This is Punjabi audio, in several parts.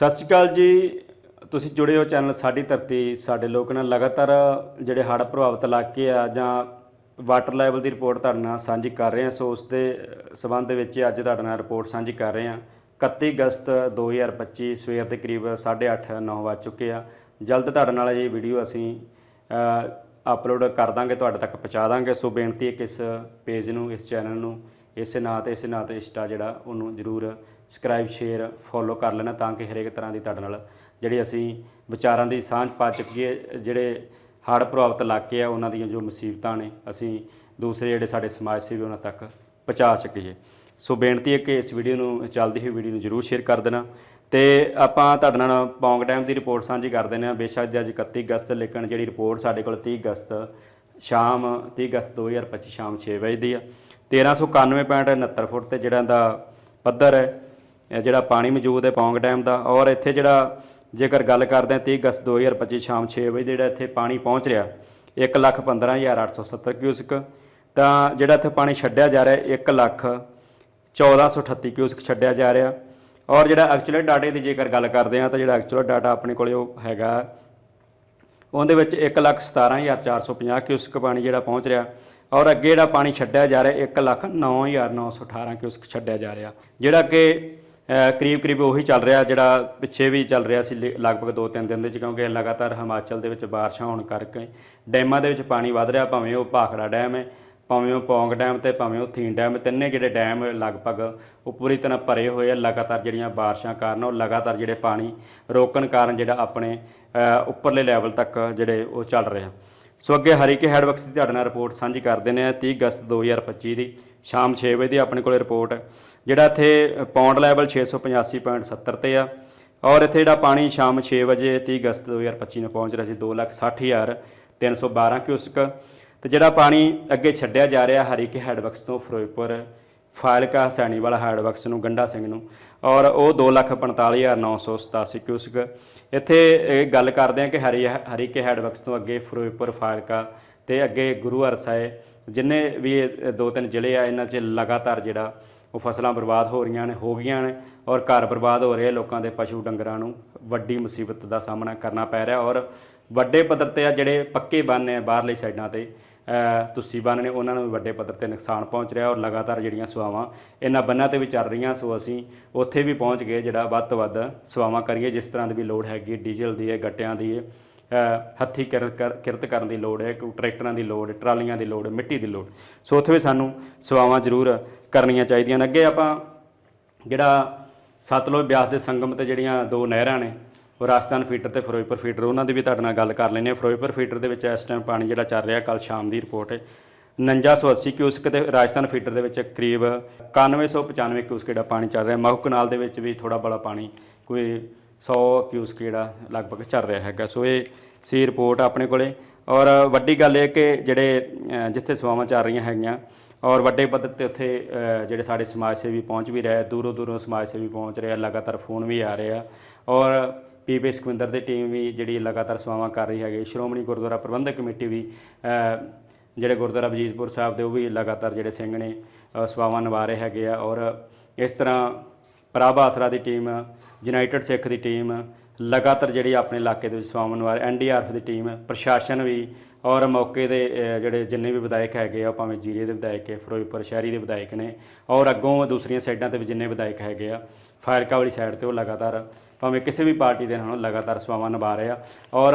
ਸਤਿ ਸ਼੍ਰੀ ਅਕਾਲ ਜੀ। ਤੁਸੀਂ ਜੁੜੇ ਹੋ ਚੈਨਲ ਸਾਡੀ ਧਰਤੀ। ਸਾਡੇ ਲੋਕ ਨਾਲ ਲਗਾਤਾਰ ਜਿਹੜੇ ਹੜ੍ਹ ਪ੍ਰਭਾਵਿਤ ਇਲਾਕੇ ਆ ਜਾਂ ਵਾਟਰ ਲੈਵਲ ਦੀ ਰਿਪੋਰਟ ਤੁਹਾਡੇ ਨਾਲ ਸਾਂਝੀ ਕਰ ਰਹੇ ਹਾਂ ਸੋ ਉਸ ਦੇ ਸਬੰਧ ਦੇ ਵਿੱਚ ਅੱਜ ਤੁਹਾਡੇ ਨਾਲ ਰਿਪੋਰਟ ਸਾਂਝੀ ਕਰ ਰਹੇ ਹਾਂ 31 ਅਗਸਤ 2025 ਸਵੇਰ ਦੇ ਕਰੀਬ 8:30 9 ਵੱਜ ਚੁੱਕੇ ਆ। ਜਲਦ ਤੁਹਾਡੇ ਨਾਲ ਇਹ ਵੀਡੀਓ ਅਸੀਂ ਅਪਲੋਡ ਕਰ ਦਾਂਗੇ, ਤੁਹਾਡੇ ਤੱਕ ਪਹੁੰਚਾ ਦਾਂਗੇ। ਸੋ ਬੇਨਤੀ ਹੈ ਕਿ ਇਸ ਪੇਜ ਨੂੰ, ਇਸ ਚੈਨਲ ਨੂੰ, ਇਸੇ ਨਾਂ ਤੇ, ਇਸੇ ਨਾਂ ਤੇ ਇੰਸਟਾ ਜਿਹੜਾ, ਉਹਨੂੰ ਜਰੂਰ ਸਬਸਕ੍ਰਾਈਬ ਸ਼ੇਅਰ ਫੋਲੋ ਕਰ ਲੈਣਾ ਤਾਂ ਕਿ ਹਰੇਕ ਤਰ੍ਹਾਂ ਦੀ ਤੁਹਾਡੇ ਨਾਲ ਜਿਹੜੀ ਅਸੀਂ ਵਿਚਾਰਾਂ ਦੀ ਸਾਂਝ ਪਾ ਚੁੱਕੀਏ, ਜਿਹੜੇ ਹੜ੍ਹ ਪ੍ਰਭਾਵਿਤ ਇਲਾਕੇ ਆ, ਉਹਨਾਂ ਦੀਆਂ ਜੋ ਮੁਸੀਬਤਾਂ ਨੇ, ਅਸੀਂ ਦੂਸਰੇ ਜਿਹੜੇ ਸਾਡੇ ਸਮਾਜ ਸੇਵੀ ਉਹਨਾਂ ਤੱਕ ਪਹੁੰਚਾ ਸਕੀਏ। ਸੋ ਬੇਨਤੀ ਹੈ ਕਿ ਇਸ ਵੀਡੀਓ ਨੂੰ, ਚੱਲਦੀ ਹੋਈ ਵੀਡੀਓ ਨੂੰ ਜਰੂਰ ਸ਼ੇਅਰ ਕਰ ਦੇਣਾ। ਤੇ ਆਪਾਂ ਤੁਹਾਡੇ ਨਾਲ ਪੌਂਗ ਟਾਈਮ ਦੀ ਰਿਪੋਰਟ ਸਾਂਝੀ ਕਰ ਦਿੰਦੇ ਹਾਂ। ਬੇਸ਼ੱਕ ਜੀ ਅੱਜ 31 ਅਗਸਤ, ਲੇਕਿਨ ਜਿਹੜੀ ਰਿਪੋਰਟ ਸਾਡੇ ਕੋਲ 30 ਅਗਸਤ ਸ਼ਾਮ 30 ਅਗਸਤ 2025 ਸ਼ਾਮ 6 ਵਜੇ ਦੀ ਆ। 1391.69 ਫੁੱਟ ਤੇ ਜਿਹੜਾ ਦਾ ਪੱਧਰ ਹੈ ਜਿਹੜਾ ਪਾਣੀ ਮੌਜੂਦ ਹੈ ਪੌਂਗ ਡੈਮ ਦਾ ਔਰ ਇੱਥੇ ਜਿਹੜਾ ਜੇਕਰ ਗੱਲ ਕਰਦੇ ਹਾਂ 30 ਅਗਸਤ 2025 ਸ਼ਾਮ 6 ਵਜੇ ਜਿਹੜਾ ਇੱਥੇ ਪਾਣੀ ਪਹੁੰਚ ਰਿਹਾ 115870 ਕਿਊਸਕ। ਤਾਂ ਜਿਹੜਾ ਇੱਥੇ ਪਾਣੀ ਛੱਡਿਆ ਜਾ ਰਿਹਾ 1 ਲੱਖ 1438 ਕਿਊਸਕ ਛੱਡਿਆ ਜਾ ਰਿਹਾ। ਔਰ ਜਿਹੜਾ ਐਕਚੁਅਲ ਡਾਟੇ ਦੀ ਜੇਕਰ ਗੱਲ ਕਰਦੇ ਹਾਂ, ਤਾਂ ਜਿਹੜਾ ਐਕਚੁਅਲ ਡਾਟਾ ਆਪਣੇ ਕੋਲੇ ਉਹ ਹੈਗਾ, ਉਹਦੇ ਵਿੱਚ 117450 ਕਿਊਸਕ ਪਾਣੀ ਜਿਹੜਾ ਪਹੁੰਚ ਰਿਹਾ। ਔਰ ਅੱਗੇ ਜਿਹੜਾ ਪਾਣੀ ਛੱਡਿਆ ਜਾ ਰਿਹਾ 109918 ਕਿਊਸਕ ਛੱਡਿਆ ਜਾ ਰਿਹਾ। ਜਿਹੜਾ ਕਿ ਕਰੀਬ ਕਰੀਬ ਉਹੀ ਚੱਲ ਰਿਹਾ, ਜਿਹੜਾ ਪਿੱਛੇ ਵੀ ਚੱਲ ਰਿਹਾ ਸੀ ਲ- ਲਗਭਗ 2-3 ਦਿਨ ਦੇ ਵਿੱਚ, ਕਿਉਂਕਿ ਲਗਾਤਾਰ ਹਿਮਾਚਲ ਦੇ ਵਿੱਚ ਬਾਰਿਸ਼ਾਂ ਹੋਣ ਕਰਕੇ ਡੈਮਾਂ ਦੇ ਵਿੱਚ ਪਾਣੀ ਵੱਧ ਰਿਹਾ, ਭਾਵੇਂ ਉਹ ਭਾਖੜਾ ਡੈਮ ਹੈ, ਭਾਵੇਂ ਉਹ ਪੌਂਗ ਡੈਮ ਤੇ, ਭਾਵੇਂ ਉਹ ਥੀਨ ਡੈਮ, ਤਿੰਨੇ ਜਿਹੜੇ ਡੈਮ ਲਗਭਗ ਉਹ ਪੂਰੀ ਤਰ੍ਹਾਂ ਭਰੇ ਹੋਏ ਆ, ਲਗਾਤਾਰ ਜਿਹੜੀਆਂ ਬਾਰਿਸ਼ਾਂ ਕਾਰਨ ਉਹ ਲਗਾਤਾਰ ਜਿਹੜੇ ਪਾਣੀ ਰੋਕਣ ਕਾਰਨ ਜਿਹੜਾ ਆਪਣੇ ਉੱਪਰਲੇ ਲੈਵਲ ਤੱਕ ਜਿਹੜੇ ਉਹ ਚੱਲ ਰਿਹਾ ਸੋ ਅੱਗੇ ਹਰੀਕੇ ਹੈਡਵਰਕਸ ਦੀ ਤੁਹਾਡੇ ਨਾਲ ਰਿਪੋਰਟ ਸਾਂਝੀ ਕਰ ਦਿੰਦੇ ਆ 30 ਅਗਸਤ 2025 ਦੀ। ਸ਼ਾਮ 6 ਵਜੇ ਦੀ ਆਪਣੇ ਕੋਲੇ ਰਿਪੋਰਟ ਜਿਹੜਾ ਇੱਥੇ ਪੌਂਡ ਲੈਵਲ 685.70 ਤੇ ਆ। ਔਰ ਇੱਥੇ ਜਿਹੜਾ ਪਾਣੀ ਸ਼ਾਮ 6 ਵਜੇ 30 ਅਗਸਤ 2025 ਨੂੰ ਪਹੁੰਚ ਰਿਹਾ ਸੀ 260312 ਕਿਊਸਕ। ਤੇ ਜਿਹੜਾ ਪਾਣੀ ਅੱਗੇ ਛੱਡਿਆ ਜਾ ਰਿਹਾ ਹਰੀਕੇ ਹੈਡਵਰਕਸ ਤੋਂ ਫਿਰੋਜ਼ਪੁਰ ਫਾਇਲਕਾ ਹਸੈਣੀ ਵਾਲਾ ਹੈਡਵਰਕਸ ਨੂੰ, ਗੰਡਾ ਸਿੰਘ ਨੂੰ। ਔਰ ਉਹ 245987 ਕਿਊਸਕ। ਇੱਥੇ ਇਹ ਗੱਲ ਕਰਦੇ ਆ ਕਿ ਹਰੀ ਹਰੀਕੇ ਹੈਡਵਰਕਸ ਤੋਂ ਅੱਗੇ ਫਿਰੋਜ਼ਪੁਰ ਫਾਇਲਕਾ ਤੇ ਅੱਗੇ ਗੁਰੂ ਹਰਸਾਏ ਜਿੰਨੇ ਵੀ ਇਹ ਦੋ ਤਿੰਨ ਜ਼ਿਲ੍ਹੇ ਆ, ਇਹਨਾਂ 'ਚ ਲਗਾਤਾਰ ਜਿਹੜਾ ਉਹ ਫਸਲਾਂ ਬਰਬਾਦ ਹੋ ਰਹੀਆਂ ਨੇ, ਹੋ ਗਈਆਂ ਨੇ ਔਰ ਘਰ ਬਰਬਾਦ ਹੋ ਰਹੇ ਲੋਕਾਂ ਦੇ ਪਸ਼ੂ ਡੰਗਰਾਂ ਨੂੰ ਵੱਡੀ ਮੁਸੀਬਤ ਦਾ ਸਾਹਮਣਾ ਕਰਨਾ ਪੈ ਰਿਹਾ ਔਰ ਵੱਡੇ ਪੱਧਰ ਤੇ ਆ ਜਿਹੜੇ ਪੱਕੇ ਬੰਨ ਨੇ ਬਾਹਰਲੀ ਸਾਈਡਾਂ ਤੇ ਤੁਸੀਂ ਬੰਨ ਨੇ, ਉਹਨਾਂ ਨੂੰ ਵੀ ਵੱਡੇ ਪੱਧਰ ਤੇ ਨੁਕਸਾਨ ਪਹੁੰਚ ਰਿਹਾ ਔਰ ਲਗਾਤਾਰ ਜਿਹੜੀਆਂ ਸੇਵਾਵਾਂ ਇਹਨਾਂ ਬੰਨਾਂ ਤੇ ਵੀ ਚੱਲ ਰਹੀਆਂ, ਸੋ ਅਸੀਂ ਉੱਥੇ ਵੀ ਪਹੁੰਚ ਗਏ, ਜਿਹੜਾ ਵੱਧ ਤੋਂ ਵੱਧ ਸੇਵਾਵਾਂ ਕਰੀਏ, ਜਿਸ ਤਰ੍ਹਾਂ ਦੀ ਵੀ ਲੋੜ ਹੈਗੀ, ਡੀਜ਼ਲ ਦੀ ਹੈ, ਗੱਟਿਆਂ ਦੀ ਹੈ ਹੱਥੀਂ ਕਿਰ- ਕਰ- ਕਿਰਤ ਕਰਨ ਦੀ ਲੋੜ ਹੈ ਕੋਈ ਟਰੈਕਟਰਾਂ ਦੀ ਲੋੜ ਹੈ ਟਰਾਲੀਆਂ ਦੀ ਲੋੜ ਹੈ ਮਿੱਟੀ ਦੀ ਲੋੜ। ਸੋ ਉੱਥੇ ਵੀ ਸਾਨੂੰ ਸੇਵਾਵਾਂ ਜ਼ਰੂਰ ਕਰਨੀਆਂ ਚਾਹੀਦੀਆਂ ਨੇ। ਅੱਗੇ ਆਪਾਂ ਜਿਹੜਾ ਸਤਲੁਜ ਬਿਆਸ ਦੇ ਸੰਗਮ ਤੇ ਜਿਹੜੀਆਂ ਦੋ ਨਹਿਰਾਂ ਨੇ, ਉਹ ਰਾਜਸਥਾਨ ਫੀਟਰ ਤੇ ਫਿਰੋਜ਼ਪੁਰ ਫੀਟਰ ਉਹਨਾਂ ਦੀ ਵੀ ਤੁਹਾਡੇ ਨਾਲ ਗੱਲ ਕਰ ਲੈਂਦੇ ਹਾਂ। ਫਿਰੋਜ਼ਪੁਰ ਫੀਟਰ ਦੇ ਵਿੱਚ ਇਸ ਟਾਈਮ ਪਾਣੀ ਜਿਹੜਾ ਚੱਲ ਰਿਹਾ ਕੱਲ ਸ਼ਾਮ ਦੀ ਰਿਪੋਰਟ ਹੈ। 4980 ਕਿਊਸਕ ਤੇ ਰਾਜਸਥਾਨ ਫੀਟਰ ਦੇ ਵਿੱਚ ਕਰੀਬ 9195 ਕਿਊਸਕ ਜਿਹੜਾ ਪਾਣੀ ਚੱਲ ਰਿਹਾ। ਮਾਹੂ ਕਨਾਲ ਦੇ ਵਿੱਚ ਵੀ ਥੋੜਾ ਬੜਾ ਪਾਣੀ ਕੋਈ 100 ਕਿਊਸਕ ਜਿਹੜਾ ਲਗਭਗ ਚੱਲ ਰਿਹਾ ਹੈਗਾ। ਸੋ ਇਹ ਸੀ ਰਿਪੋਰਟ ਆਪਣੇ ਕੋਲੇ। ਔਰ ਵੱਡੀ ਗੱਲ ਇਹ ਕਿ ਜਿਹੜੇ ਜਿੱਥੇ ਸੇਵਾਵਾਂ ਚੱਲ ਰਹੀਆਂ ਹੈਗੀਆਂ, ਔਰ ਵੱਡੇ ਪੱਧਰ ਤੇ ਉੱਥੇ ਜਿਹੜੇ ਸਾਡੇ ਸਮਾਜ ਸੇਵੀ ਪਹੁੰਚ ਵੀ ਰਹੇ, ਦੂਰੋਂ ਦੂਰੋਂ ਸਮਾਜ ਸੇਵੀ ਪਹੁੰਚ ਰਹੇ ਆ, ਲਗਾਤਾਰ ਫੋਨ ਵੀ ਆ ਰਹੇ ਆ। ਔਰ ਪੀਪੀ ਸੁਖਵਿੰਦਰ ਦੀ ਟੀਮ ਵੀ ਜਿਹੜੀ ਲਗਾਤਾਰ ਸੇਵਾਵਾਂ ਕਰ ਰਹੀ ਹੈਗੀ। ਸ਼੍ਰੋਮਣੀ ਗੁਰਦੁਆਰਾ ਪ੍ਰਬੰਧਕ ਕਮੇਟੀ ਵੀ ਜਿਹੜੇ ਗੁਰਦੁਆਰਾ ਵਜੀਦਪੁਰ ਸਾਹਿਬ ਦੇ ਉਹ ਵੀ ਲਗਾਤਾਰ ਜਿਹੜੇ ਸਿੰਘ ਨੇ ਸੇਵਾਵਾਂ ਨਿਭਾ ਰਹੇ ਹੈਗੇ ਆ। ਔਰ ਇਸ ਤਰ੍ਹਾਂ ਪ੍ਰਭ ਆਸਰਾ ਦੀ ਟੀਮ, ਯੂਨਾਈਟਿਡ ਸਿੱਖ ਦੀ ਟੀਮ, ਲਗਾਤਾਰ ਜਿਹੜੀ ਆਪਣੇ ਇਲਾਕੇ ਦੇ ਵਿੱਚ ਸੇਵਾਵਾਂ ਨਿਭਾ ਰਹੀ ਐਨਡੀਆਰਐਫ ਦੀ ਟੀਮ, ਪ੍ਰਸ਼ਾਸਨ ਵੀ ਔਰ ਮੌਕੇ ਦੇ ਜਿਹੜੇ ਜਿੰਨੇ ਵੀ ਵਿਧਾਇਕ ਹੈਗੇ ਆ ਭਾਵੇਂ ਜੀਰੇ ਦੇ ਵਿਧਾਇਕ ਹੈ, ਫਿਰੋਜ਼ਪੁਰ ਸ਼ਹਿਰੀ ਦੇ ਵਿਧਾਇਕ ਨੇ ਔਰ ਅੱਗੋਂ ਦੂਸਰੀਆਂ ਸਾਈਡਾਂ ਤੇ ਵੀ ਜਿੰਨੇ ਵਿਧਾਇਕ ਹੈਗੇ ਆ ਫਾਇਰਕਾ ਵਾਲੀ ਸਾਈਡ ਤੇ ਉਹ ਲਗਾਤਾਰ, ਭਾਵੇਂ ਕਿਸੇ ਵੀ ਪਾਰਟੀ ਦੇ ਨਾਲ ਲਗਾਤਾਰ ਸਵਾਵਾਂ ਨਿਭਾ ਰਹੇ ਆ ਔਰ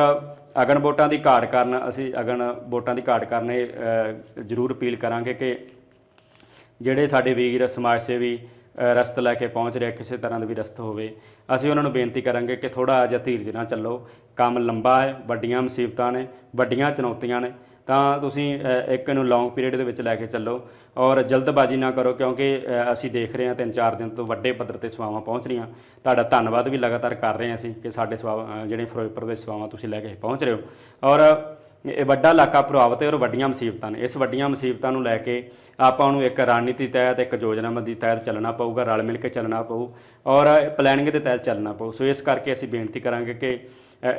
ਅਗਨ ਵੋਟਾਂ ਦੀ ਘਾਟ ਕਾਰਨ ਅਸੀਂ ਅਗਨ ਵੋਟਾਂ ਦੀ ਘਾਟ ਕਾਰਨ ਇਹ ਜ਼ਰੂਰ ਅਪੀਲ ਕਰਾਂਗੇ ਕਿ ਜਿਹੜੇ ਸਾਡੇ ਵੀਰ ਸਮਾਜ ਸੇਵੀ ਰਸਤ ਲੈ ਕੇ ਪਹੁੰਚ ਰਿਹਾ ਕਿਸੇ ਤਰ੍ਹਾਂ ਦਾ ਵੀ ਰਸਤ ਹੋਵੇ। ਅਸੀਂ ਉਹਨਾਂ ਨੂੰ ਬੇਨਤੀ ਕਰਾਂਗੇ ਕਿ ਥੋੜਾ ਜਿਹਾ ਧੀਰਜ ਨਾਲ ਚੱਲੋ। ਕੰਮ ਲੰਬਾ ਹੈ ਵੱਡੀਆਂ ਮੁਸੀਬਤਾਂ ਨੇ ਵੱਡੀਆਂ ਚੁਣੌਤੀਆਂ ਨੇ। ਤਾਂ ਤੁਸੀਂ ਇੱਕ ਨੂੰ ਲੌਂਗ ਪੀਰੀਅਡ ਦੇ ਵਿੱਚ ਲੈ ਕੇ ਚੱਲੋ ਔਰ ਜਲਦਬਾਜ਼ੀ ਨਾ ਕਰੋ ਕਿਉਂਕਿ ਅਸੀਂ ਦੇਖ ਰਹੇ ਹਾਂ ਤਿੰਨ ਚਾਰ ਦਿਨ ਤੋਂ ਵੱਡੇ ਪੱਧਰ ਤੇ ਸੇਵਾਵਾਂ ਪਹੁੰਚ ਰਹੀਆਂ। ਤੁਹਾਡਾ ਧੰਨਵਾਦ ਵੀ ਲਗਾਤਾਰ ਕਰ ਰਹੇ ਹਾਂ ਅਸੀਂ ਕਿ ਸਾਡੇ ਸੇਵਾਵਾਂ ਅ, ਜਿਹੜੇ ਫਿਰੋਜ਼ਪੁਰ ਦੇ ਸੇਵਾਵਾਂ ਤੁਸੀਂ ਲੈ ਕੇ ਪਹੁੰਚ ਰਹੇ ਹੋ। ਔਰ ਇਹ ਵੱਡਾ ਇਲਾਕਾ ਪ੍ਰਭਾਵਿਤ ਹੈ ਔਰ ਵੱਡੀਆਂ ਮੁਸੀਬਤਾਂ ਨੇ। ਇਸ ਵੱਡੀਆਂ ਮੁਸੀਬਤਾਂ ਨੂੰ ਲੈ ਕੇ ਆਪਾਂ ਨੂੰ ਇੱਕ ਰਣਨੀਤੀ ਤਹਿਤ, ਇੱਕ ਯੋਜਨਾਬੰਦੀ ਤਹਿਤ ਚੱਲਣਾ ਪਊਗਾ, ਰਲ ਮਿਲ ਕੇ ਚੱਲਣਾ ਪਊ ਔਰ ਪਲੈਨਿੰਗ ਦੇ ਤਹਿਤ ਚੱਲਣਾ ਪਊ। ਸੋ ਇਸ ਕਰਕੇ ਅਸੀਂ ਬੇਨਤੀ ਕਰਾਂਗੇ ਕਿ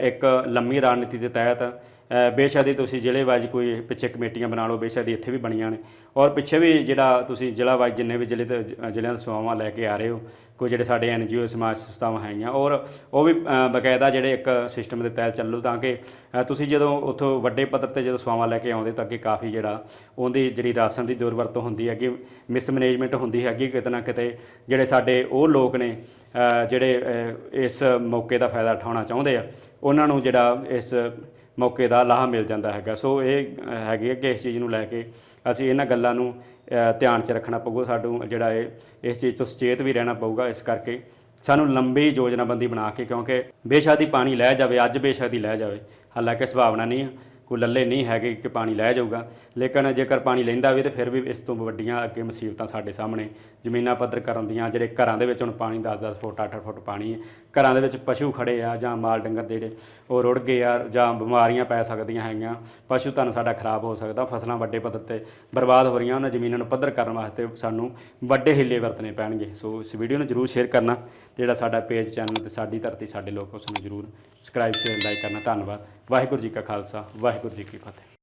ਇੱਕ ਲੰਮੀ ਰਣਨੀਤੀ ਦੇ ਤਹਿਤ ਬੇਸ਼ੱਕ ਤੁਸੀਂ ਜ਼ਿਲ੍ਹੇ ਵਾਈਜ਼ ਕੋਈ ਪਿੱਛੇ ਕਮੇਟੀਆਂ ਬਣਾ ਲਓ, ਬੇਸ਼ੱਕ ਇੱਥੇ ਵੀ ਬਣੀਆਂ ਨੇ। ਔਰ ਪਿੱਛੇ ਵੀ ਜਿਹੜਾ ਤੁਸੀਂ ਜ਼ਿਲ੍ਹਾ ਵਾਈਜ਼ ਜਿੰਨੇ ਵੀ ਜ਼ਿਲ੍ਹੇ ਤੇ ਜ਼ਿਲ੍ਹਿਆਂ ਦੇ ਸੇਵਾਵਾਂ ਲੈ ਕੇ ਆ ਰਹੇ ਹੋ, ਕੋਈ ਜਿਹੜੇ ਸਾਡੇ ਐਨਜੀਓ ਸਮਾਜ ਸੰਸਥਾਵਾਂ ਹੈਗੀਆਂ, ਔਰ ਉਹ ਵੀ ਬਕਾਇਦਾ ਜਿਹੜੇ ਇੱਕ ਸਿਸਟਮ ਦੇ ਤਹਿਤ ਚੱਲੋ ਤਾਂ ਕਿ ਤੁਸੀਂ ਜਦੋਂ ਉੱਥੋਂ ਵੱਡੇ ਪੱਧਰ ਤੇ ਜਦੋਂ ਸੇਵਾਵਾਂ ਲੈ ਕੇ ਆਉਂਦੇ ਤਾਂ ਅੱਗੇ ਕਾਫੀ ਜਿਹੜਾ ਉਹਦੀ ਜਿਹੜੀ ਰਾਸ਼ਨ ਦੀ ਦੁਰਵਰਤੋਂ ਹੁੰਦੀ ਹੈਗੀ ਮਿਸਮੈਨੇਜਮੈਂਟ ਹੁੰਦੀ ਹੈਗੀ ਕਿਤੇ ਨਾ ਕਿਤੇ ਜਿਹੜੇ ਸਾਡੇ ਉਹ ਲੋਕ ਨੇ ਜਿਹੜੇ ਇਸ ਮੌਕੇ ਦਾ ਫਾਇਦਾ ਉਠਾਉਣਾ ਚਾਹੁੰਦੇ ਆ, ਉਹਨਾਂ ਨੂੰ ਜਿਹੜਾ ਇਸ ਮੌਕੇ ਦਾ ਲਾਹਾ ਮਿਲ ਜਾਂਦਾ ਹੈਗਾ। ਸੋ ਇਹ ਅ, ਹੈਗੀ ਹੈ ਕਿ ਇਸ ਚੀਜ਼ ਨੂੰ ਲੈ ਕੇ ਅਸੀਂ ਇਹਨਾਂ ਗੱਲਾਂ ਨੂੰ ਧਿਆਨ 'ਚ ਰੱਖਣਾ ਪਊਗਾ। ਸਾਨੂੰ ਜਿਹੜਾ ਇਹ ਇਸ ਚੀਜ਼ ਤੋਂ ਸੁਚੇਤ ਵੀ ਰਹਿਣਾ ਪਊਗਾ। ਇਸ ਕਰਕੇ ਸਾਨੂੰ ਲੰਬੀ ਯੋਜਨਾਬੰਦੀ ਬਣਾ ਕੇ ਕਿਉਂਕਿ ਬੇਸ਼ੱਕ ਪਾਣੀ ਲੈ ਜਾਵੇ ਅੱਜ ਬੇਸ਼ੱਕ ਲੈ ਜਾਵੇ। ਹਾਲਾਂਕਿ ਸੁਭਾਵਨਾ ਨਹੀਂ ਕੋਈ ਲੱਲੇ ਨਹੀਂ ਹੈਗੇ ਕਿ ਪਾਣੀ ਲੈ ਜਾਊਗਾ। ਲੇਕਿਨ ਜੇਕਰ ਪਾਣੀ ਲੈਂਦਾ ਵੀ ਤੇ ਫਿਰ ਵੀ ਇਸ ਤੋਂ ਵੱਡੀਆਂ ਅੱਗੇ ਮੁਸੀਬਤਾਂ ਸਾਡੇ ਸਾਹਮਣੇ ਜ਼ਮੀਨਾਂ ਪੱਧਰ ਕਰਨ ਦੀਆਂ, ਜਿਹੜੇ ਘਰਾਂ ਦੇ ਵਿੱਚ ਹੁਣ ਪਾਣੀ 10-10 ਫੁੱਟ 8-8 ਫੁੱਟ ਪਾਣੀ ਹੈ, ਘਰਾਂ ਦੇ ਵਿੱਚ ਪਸ਼ੂ ਖੜੇ ਆ ਜਾਂ ਮਾਲ ਡੰਗਰ ਦੇ ਜਿਹੜੇ ਉਹ ਰੁੜ ਗਏ ਆ ਜਾਂ ਬਿਮਾਰੀਆਂ ਪੈ ਸਕਦੀਆਂ ਹੈਗੀਆਂ, ਪਸ਼ੂ ਧਨ ਸਾਡਾ ਖਰਾਬ ਹੋ ਸਕਦਾ, ਫਸਲਾਂ ਵੱਡੇ ਪੱਧਰ ਤੇ ਬਰਬਾਦ ਹੋ ਰਹੀਆਂ, ਉਹਨਾਂ ਜ਼ਮੀਨਾਂ ਨੂੰ ਪੱਧਰ ਕਰਨ ਵਾਸਤੇ ਸਾਨੂੰ ਵੱਡੇ ਹਿੱਲੇ ਵਰਤਣੇ ਪੈਣਗੇ। ਸੋ ਇਸ ਵੀਡੀਓ ਨੂੰ ਜਰੂਰ ਸ਼ੇਅਰ ਕਰਨਾ, ਜਿਹੜਾ ਸਾਡਾ ਪੇਜ, ਚੈਨਲ ਤੇ ਸਾਡੀ ਧਰਤੀ ਸਾਡੇ ਲੋਕ ਉਸ ਨੂੰ ਜਰੂਰ ਸਬਸਕ੍ਰਾਈਬ ਸ਼ੇਅਰ ਲਾਈਕ ਕਰਨਾ। ਧੰਨਵਾਦ। ਵਾਹਿਗੁਰੂ ਜੀ ਕਾ ਖਾਲਸਾ, ਵਾਹਿਗੁਰੂ ਜੀ ਕੀ ਫਤਿਹ।